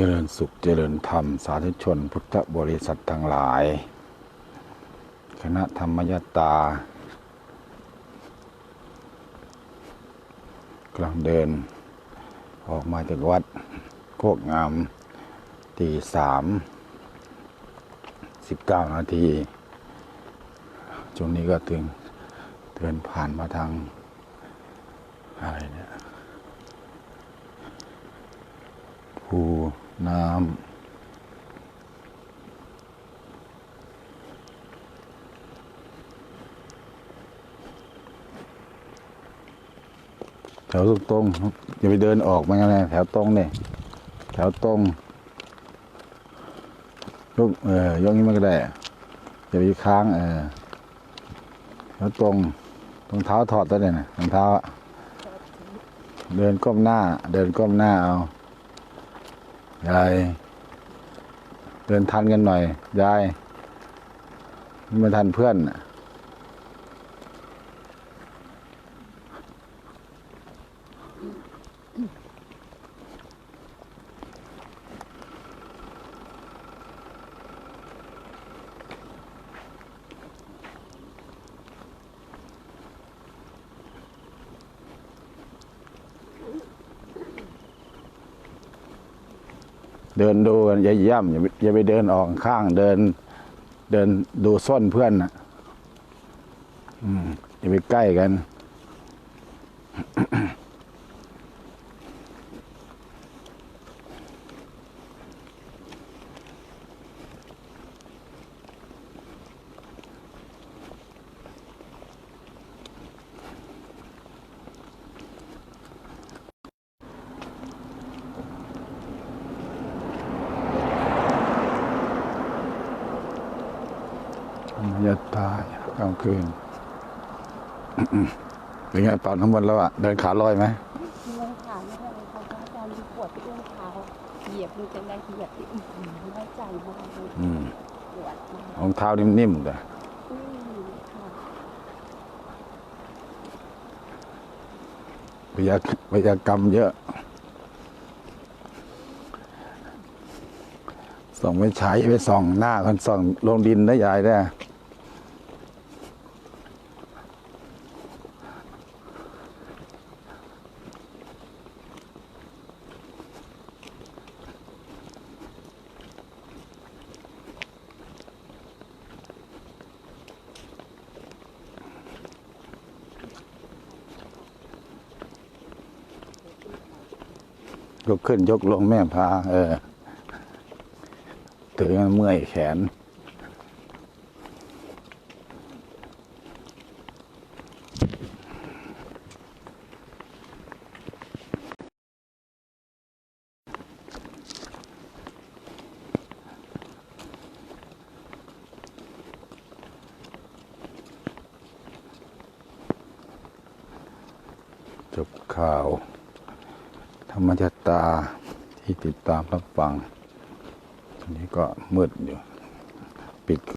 เจริญสุขเจริญธรรม สาธุชน พุทธบริษัททั้งหลาย คณะธรรมยตากำลังเดิน ออกมาจากวัดโคกงามตีสามสิบเก้านาทีช่วงนี้ก็ถึงเดินผ่านมาทางอะไรเนี่ยภู น้ำแถวตรงๆอย่าไปเดินออกมาไงนะแถวตรงเนี่ยแถวตรงยกเออยกนี้มันก็ได้อย่าไปค้างเออแถวตรงรองเท้าถอดตัวเนี่ยนะรองเท้า เดินก้มหน้า เดินก้มหน้าเอา ยายเดินทันกันหน่อยยายไม่ทันเพื่อน เดินดูกันอย่าย่ำอย่าไปอย่าไปเดินออกข้างเดิน เดินดูส้นเพื่อนน่ะอืมอย่าไปใกล้กัน ย่าตายกลางคืนเป็นไงเป่าน้ำมันต์แล้วอะ เดินขาลอยไหมเมื่อขาไม่ได้เลยเขาอาจารย์ดูปวดที่เอื้อมเท้าเหยียบมันจะได้เหยียบที่อื้อหือไม่ใจมากเลยอืมปวดมากรองเท้านิ่มๆแต่อืมค่ะพยาพยากรรมเยอะ ส่องไม่ใช้ไปส่องหน้าคนส่องลงดินได้ยายได้ยกขึ้นยกลงแม่พาเออ ถือมันเมื่อยแขน จบข่าว ธรรมชตาที่ติดตามรับฟัง นี้ก็มืดอยู่ ปิด